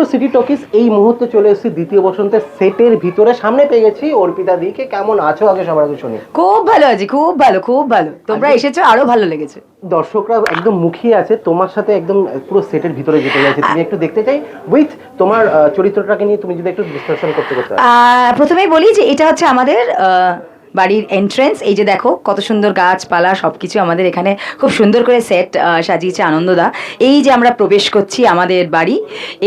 Two city talkies এই মুহূর্তে চলে এসেছি দ্বিতীয় বসন্তের সেটের ভিতরে। সামনে পেয়ে গেছি অর্পিতা দিকে। কেমন আছো? আগে সবার আগে শুনি। খুব ভালো আছি খুব ভালো খুব ভালো। তোমরা এসেছ আরও ভালো লেগেছে। দর্শকরা একদম মুখিয়ে আছে তোমার সাথে একদম পুরো সেটের ভিতরে যেতে যাচ্ছে। তুমি একটু দেখতে চাই উইথ তোমার চরিত্রটাকে নিয়ে তুমি যদি একটু ডিসকাশন করতে করতে প্রথমেই বলি যে এটা হচ্ছে আমাদের বাড়ির এন্ট্রেন্স এই যে দেখো, কত সুন্দর গাছপালা সব কিছু আমাদের এখানে খুব সুন্দর করে সেট সাজিয়েছে আনন্দদা। এই যে আমরা প্রবেশ করছি আমাদের বাড়ি,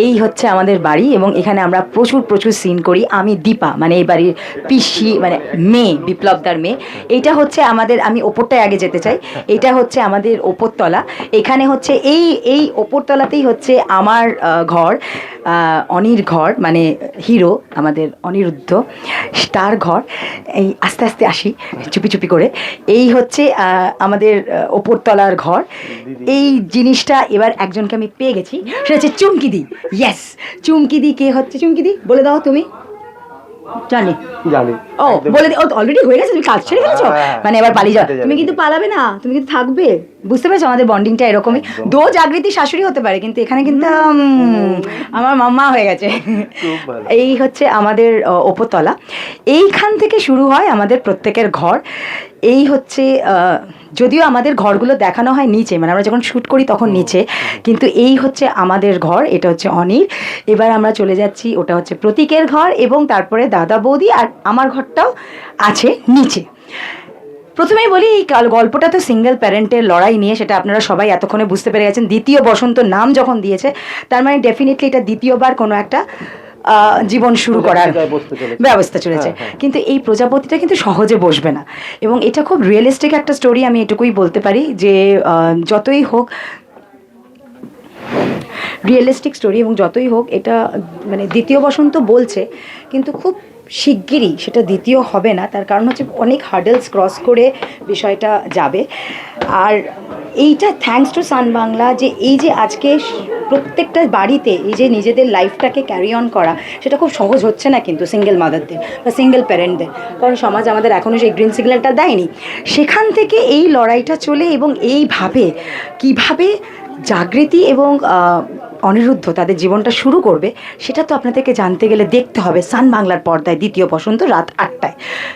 এই হচ্ছে আমাদের বাড়ি এবং এখানে আমরা প্রচুর প্রচুর সিন করি। আমি দীপা মানে এই বাড়ির পিসি মানে মেয়ে, বিপ্লবদার মেয়ে। এইটা হচ্ছে আমাদের, আমি ওপরটায় আগে যেতে চাই। এটা হচ্ছে আমাদের ওপরতলা। এখানে হচ্ছে এই এই ওপরতলাতেই হচ্ছে আমার ঘর অনির ঘর মানে হিরো, আমাদের অনিরুদ্ধ তার ঘর। এই আস্তে আস্তে আসি চুপি চুপি করে। এই হচ্ছে আমাদের ওপরতলার ঘর। এই জিনিসটা এবার একজনকে আমি পেয়ে গেছি। সেটা হচ্ছে চুমকিদি ইয়েস চুমকিদি কে হচ্ছে? চুমকিদি বলে দাও তুমি। জানি। জানি। ও বলে দি- ও অলরেডি হয়ে গেছে তুমি কাজ ছেড়ে ফেলেছো? হ্যাঁ, মানে এবার পালিয়ে যাও। তুমি কিন্তু পালাবে না তুমি কিন্তু থাকবে। বুঝতে পেরেছ আমাদের বন্ডিংটা এরকমই? দো জাগৃতি শাশুড়ি হতে পারে কিন্তু এখানে কিন্তু আমার মাম্মা হয়ে গেছে। এই হচ্ছে আমাদের ওপরতলা। এইখান থেকে শুরু হয় আমাদের প্রত্যেকের ঘর। এই হচ্ছে যদিও আমাদের ঘরগুলো দেখানো হয় নিচে মানে আমরা যখন শ্যুট করি তখন নিচে কিন্তু এই হচ্ছে আমাদের ঘর এটা হচ্ছে অনির এবার আমরা চলে যাচ্ছি ওটা হচ্ছে প্রতীকের ঘর এবং তারপরে দাদা বৌদি আর আমার ঘরটাও আছে নিচে। প্রথমেই বলি এই কাল- গল্পটা তো সিঙ্গেল প্যারেন্টের লড়াই নিয়ে সেটা আপনারা সবাই এতক্ষণে বুঝতে পেরে গেছেন দ্বিতীয় বসন্ত নাম যখন দিয়েছে তার মানে ডেফিনেটলি এটা দ্বিতীয়বার কোনো একটা জীবন শুরু করার। ব্যবস্থা চলেছে হ্যাঁ, হ্যাঁ। কিন্তু এই প্রজাপতিটা কিন্তু সহজে বসবে না এবং এটা খুব রিয়েলিস্টিক একটা স্টোরি আমি এটুকুই বলতে পারি যে যতই হোক রিয়েলিস্টিক স্টোরি এবং যতই হোক এটা মানে দ্বিতীয় বসন্ত বলছে কিন্তু খুব শিগগিরই, সেটা দ্বিতীয় হবে না, তার কারণ হচ্ছে অনেক হার্ডেলস ক্রস করে বিষয়টা যাবে। আর এইটা থ্যাঙ্কস টু সান বাংলা যে এই যে আজকে প্রত্যেকটা বাড়িতে এই যে নিজেদের লাইফটাকে ক্যারি অন করা, সেটা খুব সহজ হচ্ছে না কিন্তু সিঙ্গেল মাদারদের বা সিঙ্গেল প্যারেন্টদের কারণ সমাজ আমাদের এখনও সেই গ্রিন সিগন্যালটা দেয়নি। সেখান থেকে এই লড়াইটা চলে এবং এইভাবে কীভাবে জাগৃতি এবং অনিরুদ্ধ তাদের জীবনটা শুরু করবে, সেটা তো আপনাদেরকে জানতে গেলে দেখতে হবে। সান বাংলার পর্দায় দ্বিতীয় বসন্ত রাত আটটায়,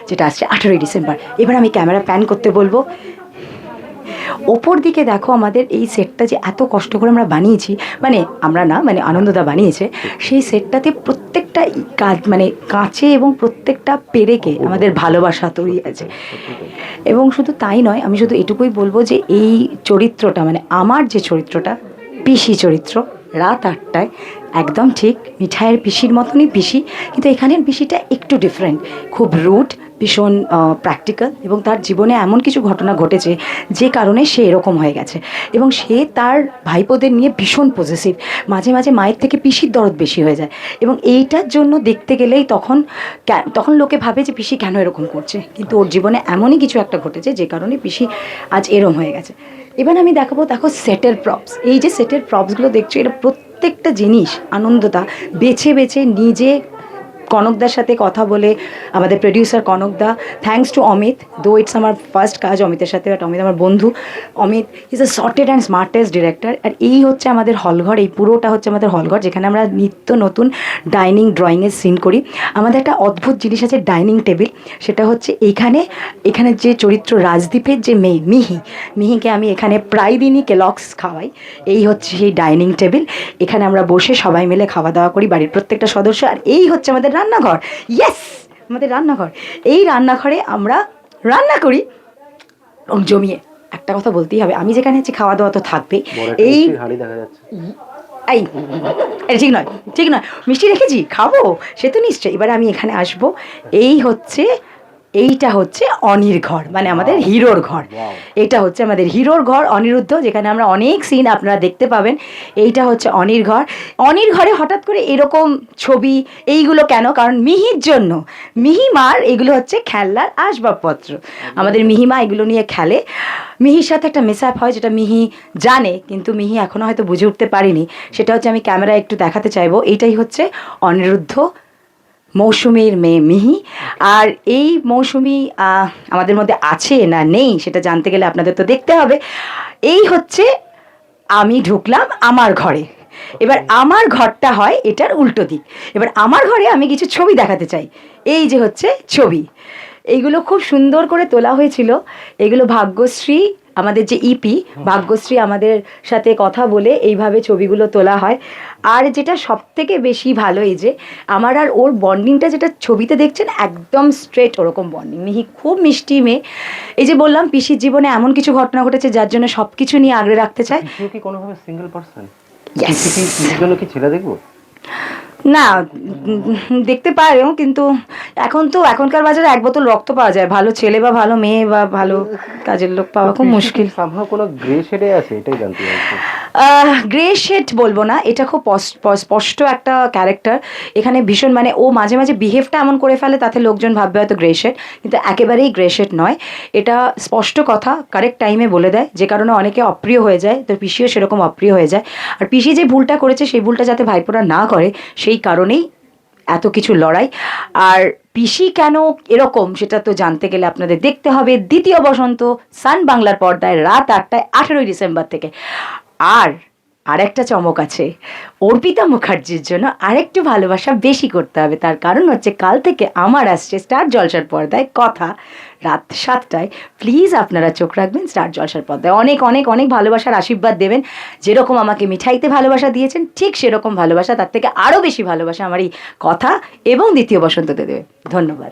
যেটা আসছে আঠেরোই ডিসেম্বর। এবার আমি ক্যামেরা প্যান করতে বলব। ওপর দিকে দেখো আমাদের এই সেটটা যে এত কষ্ট করে আমরা বানিয়েছি মানে আমরা না মানে আনন্দদা বানিয়েছে, সেই সেটটাতে প্রত্যেকটা কাজ মানে কাঁচে এবং প্রত্যেকটা পেরেকে আমাদের ভালোবাসা তৈরি আছে। এবং শুধু তাই নয়, আমি শুধু এটুকুই বলব যে এই চরিত্রটা মানে আমার যে চরিত্রটা, পিসি চরিত্র রাত আটটায় একদম ঠিক, মিঠাইয়ের পিসির মতনই পিসি, কিন্তু এখানের পিসিটা একটু ডিফারেন্ট খুব রুট ভীষণ প্র্যাকটিক্যাল এবং তার জীবনে এমন কিছু ঘটনা ঘটেছে যে কারণে সে এরকম হয়ে গেছে। এবং সে তার ভাইপোদের নিয়ে ভীষণ পজিটিভ মাঝে মাঝে মায়ের থেকে পিসির দরদ বেশি হয়ে যায়। এবং এইটার জন্য দেখতে গেলেই তখন তখন লোকে ভাবে যে পিসি কেন এরকম করছে? কিন্তু ওর জীবনে এমনই কিছু একটা ঘটেছে যে কারণে পিসি আজ এরম হয়ে গেছে। এবার আমি দেখাবো, দেখো সেটের প্রপস এই যে সেটের প্রপসগুলো দেখছ, এটা প্রত্যেকটা জিনিস আনন্দটা বেছে বেছে নিজে কনকদার সাথে কথা বলে আমাদের producer কনকদা। Thanks to Amit though it's আমার ফার্স্ট কাজ অমিতের সাথে বাট অমিত আমার বন্ধু। Amit is a sorted and smartest director আর এই হচ্ছে আমাদের হলঘর, এই পুরোটা হচ্ছে আমাদের হলঘর, যেখানে আমরা নিত্য নতুন ডাইনিং ড্রয়িংয়ের সিন করি। আমাদের একটা অদ্ভুত জিনিস আছে ডাইনিং টেবিল সেটা হচ্ছে এইখানে এখানে যে চরিত্র রাজদীপের যে মেয়ে, মিহি, মিহিকে আমি এখানে প্রায় দিনই কেলক্স খাওয়াই। এই হচ্ছে সেই ডাইনিং টেবিল এখানে আমরা বসে সবাই মিলে খাওয়া দাওয়া করি, বাড়ির প্রত্যেকটা সদস্য, আর এই হচ্ছে আমাদের রান্নাঘর। ইয়েস আমাদের রান্নাঘর। এই রান্নাঘরে আমরা রান্না করি জমিয়ে। একটা কথা বলতেই হবে আমি যেখানে আছি খাওয়া দাওয়া তো থাকবে এই এই এটা ঠিক নয় ঠিক নয়। মিষ্টি রেখেছি খাব সে তো নিশ্চয়ই। এবার আমি এখানে আসব। এই হচ্ছে এইটা হচ্ছে অনির ঘর মানে আমাদের হিরোর ঘর। এটা হচ্ছে আমাদের হিরোর ঘর অনিরুদ্ধ যেখানে আমরা অনেক সিন আপনারা দেখতে পাবেন। এইটা হচ্ছে অনির ঘর। অনির ঘরে হঠাৎ করে এরকম ছবি এইগুলো কেন? কারণ মিহির জন্য। মিহিমার এগুলো হচ্ছে খেলনার আসবাবপত্র। আমাদের মিহিমা এগুলো নিয়ে খেলে। মিহির সাথে একটা মিসআপ হয় যেটা মিহি জানে কিন্তু মিহি এখনও হয়তো বুঝে উঠতে পারিনি। সেটা হচ্ছে আমি ক্যামেরায় একটু দেখাতে চাইব। এইটাই হচ্ছে অনিরুদ্ধ মৌসুমীর মেয়ে মিহি। আর এই মৌসুমি আমাদের মধ্যে আছে না নেই সেটা জানতে গেলে আপনাদের তো দেখতে হবে। এই হচ্ছে আমি ঢুকলাম আমার ঘরে। এবার আমার ঘরটা হয় এটার উল্টো দিক। এবার আমার ঘরে আমি কিছু ছবি দেখাতে চাই। এই যে হচ্ছে ছবি। এইগুলো খুব সুন্দর করে তোলা হয়েছিল। এগুলো ভাগ্যশ্রী আমাদের যে ইপি ভাগ্যশ্রী আমাদের সাথে কথা বলে এইভাবে ছবিগুলো তোলা হয়। আর যেটা সব থেকে বেশি ভালো এই যে আমার আর ওর বন্ডিংটা যেটা ছবিতে দেখছেন একদম স্ট্রেট ওরকম বন্ডিং মিহি খুব মিষ্টি মেয়ে। এই যে বললাম পিসির জীবনে এমন কিছু ঘটনা ঘটেছে যার জন্য সব কিছু নিয়ে আগলে রাখতে চায়। কি কোনোভাবে সিঙ্গেল পার্সন কি ছেলে দেখব? না দেখতে পারেও কিন্তু এখন তো এখনকার বাজারে এক বোতল রক্ত পাওয়া যায়। ভালো ছেলে বা ভালো মেয়ে বা ভালো কাজের লোক পাওয়া খুব মুশকিল। সম্ভব কোনো গ্রে শেডে আছে এটাই জানতে চাইছি। গ্রে শেড বলব না, এটা খুব স্পষ্ট একটা ক্যারেক্টার এখানে ভীষণ মানে ও মাঝে মাঝে বিহেভটা এমন করে ফেলে, তাতে লোকজন ভাববে হয়তো গ্রে শেড কিন্তু একেবারেই গ্রে শেড নয়। এটা স্পষ্ট কথা কারেক্ট টাইমে বলে দেয়, যে কারণে অনেকে অপ্রিয় হয়ে যায়, তো পিসিও সেরকম অপ্রিয় হয়ে যায়। আর পিসি যে ভুলটা করেছে, সেই ভুলটা যাতে ভাইপোরা না করে, সেই কারণেই এত কিছু লড়াই। আর পিসি কেন এরকম, সেটা তো জানতে গেলে আপনাদের দেখতে হবে। দ্বিতীয় বসন্ত, সান বাংলার পর্দায়, রাত আটটায়, আঠেরোই ডিসেম্বর থেকে। আর আরেকটা চমক আছে। অর্পিতা মুখার্জির জন্য আরেকটু ভালোবাসা বেশি করতে হবে। তার কারণ হচ্ছে কাল থেকে আমার আসছে স্টার জলসার পর্দায় কথা। রাত সাতটায় প্লিজ আপনারা চোখ রাখবেন স্টার জলসার পর্দায়। অনেক অনেক অনেক ভালোবাসার আশীর্বাদ দেবেন। যেরকম আমাকে মিঠাইতে ভালোবাসা দিয়েছেন ঠিক সেরকম ভালোবাসা তার থেকে আরও বেশি ভালোবাসা আমার এই কথা এবং দ্বিতীয় বসন্ততে দেবে। ধন্যবাদ।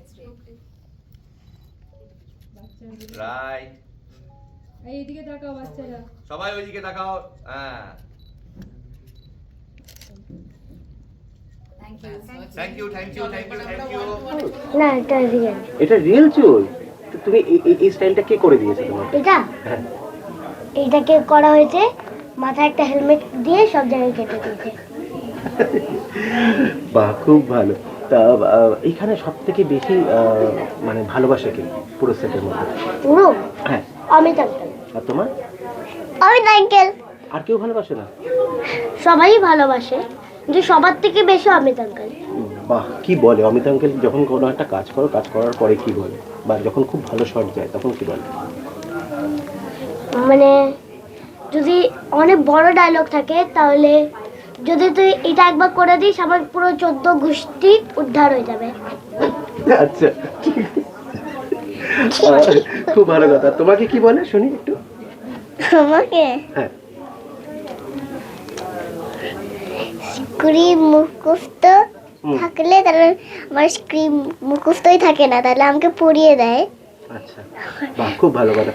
রাইট। এই এদিকে তাকাও বাচ্চারা। সবাই ওইদিকে তাকাও। হ্যাঁ। Thank you thank you thank you thank you না এটা রিয়েল এটা রিয়েল চুল? তো তুমি এই- স্টাইলটা কে করে দিয়েছে তোমার? এটা? হ্যাঁ। এইটাকে করা হয়েছে? মাথায় একটা হেলমেট দিয়ে সব জায়গায় কেটে দিয়েছে। বাহ খুব ভালো। তা এইখানে সব থেকে বেশি মানে ভালোবাসা কে? পুরো সেটের মধ্যে। পুরো হ্যাঁ। অমিত আঙ্কেল। আর তোমার? অমিত আঙ্কেল। আর কেউ ভালোবাসে না? সবাই ভালোবাসে কিন্তু সবার থেকে বেশি অমিত আঙ্কেল। বাহ কি বলে? অমিত আঙ্কেল যখন কোনো একটা কাজ করো কাজ করার পরে কি বলে? বা যখন খুব ভালো শট যায় তখন কি বলে? মানে যদি অনেক বড় ডায়লগ থাকে তাহলে যদি তুই এটা একবার করে দিস আমার পুরো চোদ্দ গোষ্ঠী উদ্ধার হয়ে যাবে। আচ্ছা খুব ভালো কথা। তোমাকে কি বলে? শুনি একটু। আমাকে হ্যাঁ। ক্রিম মুখস্ত থাকলে তাহলে আমার ক্রিম মুখস্তই থাকে না তাহলে আমাকে পরিয়ে দেয়। আচ্ছা। খুব ভালো কথা।